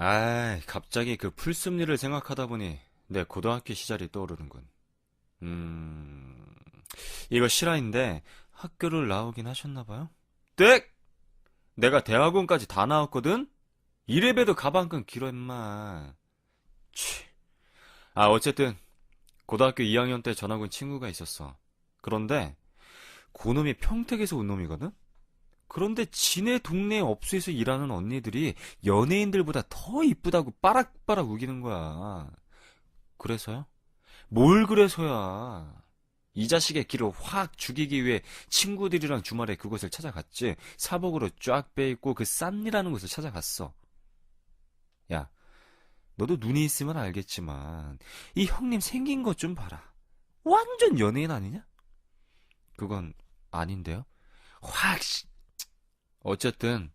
아이, 갑자기 그 풀숲리를 생각하다 보니 내 고등학교 시절이 떠오르는군. 음, 이거 실화인데 학교를 나오긴 하셨나봐요? 네! 내가 대학원까지 다 나왔거든? 이래봬도 가방끈 길어, 임마. 치. 아, 어쨌든, 고등학교 2학년 때 전학 온 친구가 있었어. 그런데, 고놈이 평택에서 온 놈이거든? 그런데 지네 동네 업소에서 일하는 언니들이 연예인들보다 더 이쁘다고 빠락빠락 우기는 거야. 그래서요? 뭘 그래서야. 이 자식의 기를 확 죽이기 위해 친구들이랑 주말에 그곳을 찾아갔지. 사복으로 쫙 빼입고 그 싼이라는 곳을 찾아갔어. 야, 너도 눈이 있으면 알겠지만 이 형님 생긴 것 좀 봐라. 완전 연예인 아니냐? 그건 아닌데요. 확 씨. 어쨌든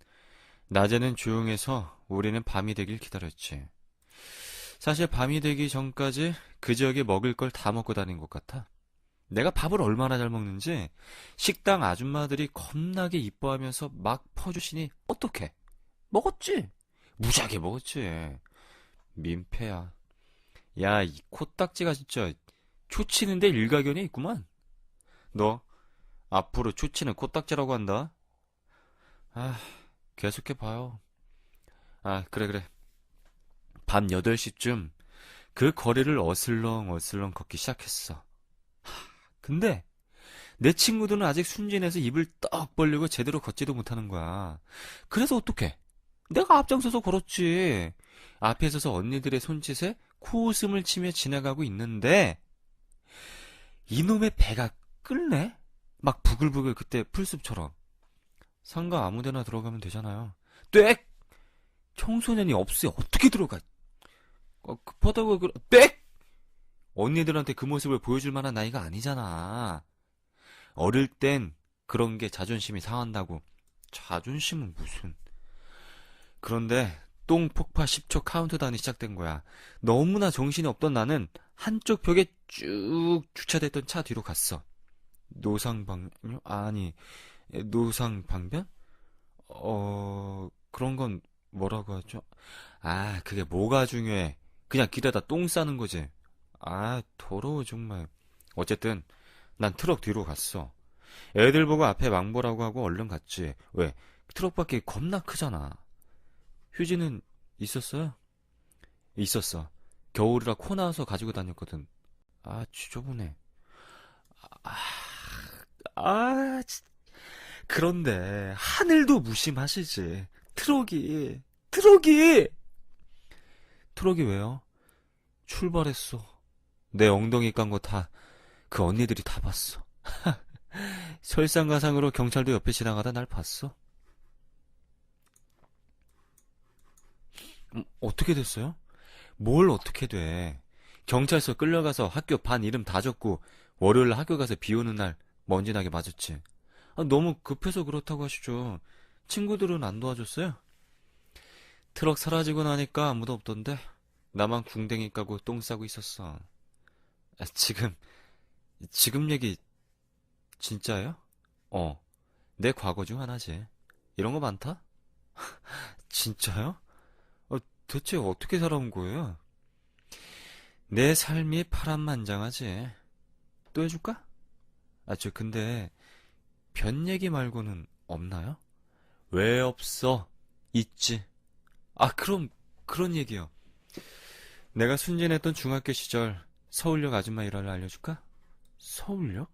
낮에는 조용해서 우리는 밤이 되길 기다렸지. 사실 밤이 되기 전까지 그 지역에 먹을 걸 다 먹고 다닌 것 같아. 내가 밥을 얼마나 잘 먹는지 식당 아줌마들이 겁나게 이뻐하면서 막 퍼주시니 어떡해? 먹었지? 무지하게 먹었지. 민폐야. 야, 이 코딱지가 진짜 초치는데 일가견이 있구만. 너 앞으로 초치는 코딱지라고 한다. 아, 계속해 봐요. 아, 그래, 그래. 밤 8시쯤 그 거리를 어슬렁 어슬렁 걷기 시작했어. 하, 근데 내 친구들은 아직 순진해서 입을 떡 벌리고 제대로 걷지도 못하는 거야. 그래서 어떡해? 내가 앞장서서 걸었지. 앞에 서서 언니들의 손짓에 코웃음을 치며 지나가고 있는데 이놈의 배가 끌네? 막 부글부글 그때 풀숲처럼. 상가 아무데나 들어가면 되잖아요. 땡! 청소년이 없어요. 어떻게 들어가? 어, 급하다고 그 땡! 언니들한테 그 모습을 보여줄 만한 나이가 아니잖아. 어릴 땐 그런 게 자존심이 상한다고. 자존심은 무슨. 그런데 똥 폭파 10초 카운트다운이 시작된 거야. 너무나 정신이 없던 나는 한쪽 벽에 쭉 주차됐던 차 뒤로 갔어. 노상방, 아니, 노상 방변? 어, 그런 건 뭐라고 하죠? 아, 그게 뭐가 중요해. 그냥 길에다 똥 싸는 거지. 아, 더러워, 정말. 어쨌든, 난 트럭 뒤로 갔어. 애들 보고 앞에 망보라고 하고 얼른 갔지. 왜? 트럭 밖에 겁나 크잖아. 휴지는 있었어요? 있었어. 겨울이라 코 나와서 가지고 다녔거든. 아, 지저분해. 아, 아, 진- 그런데 하늘도 무심하시지. 트럭이, 트럭이! 트럭이 왜요? 출발했어. 내 엉덩이 깐 거 다, 그 언니들이 다 봤어. 설상가상으로 경찰도 옆에 지나가다 날 봤어. 음, 어떻게 됐어요? 뭘 어떻게 돼? 경찰서 끌려가서 학교 반 이름 다 적고 월요일 학교 가서 비 오는 날 먼지 나게 맞았지. 아, 너무 급해서 그렇다고 하시죠. 친구들은 안 도와줬어요? 트럭 사라지고 나니까 아무도 없던데 나만 궁뎅이 까고 똥 싸고 있었어. 아, 지금 지금 얘기 진짜예요? 어, 내 과거 중 하나지. 이런 거 많다? 진짜요? 어, 대체 어떻게 살아온 거예요? 내 삶이 파란만장하지. 또 해줄까? 아, 저 근데 변 얘기 말고는 없나요? 왜 없어? 있지. 아, 그럼 그런 얘기요. 내가 순진했던 중학교 시절 서울역 아줌마 일화를 알려줄까? 서울역?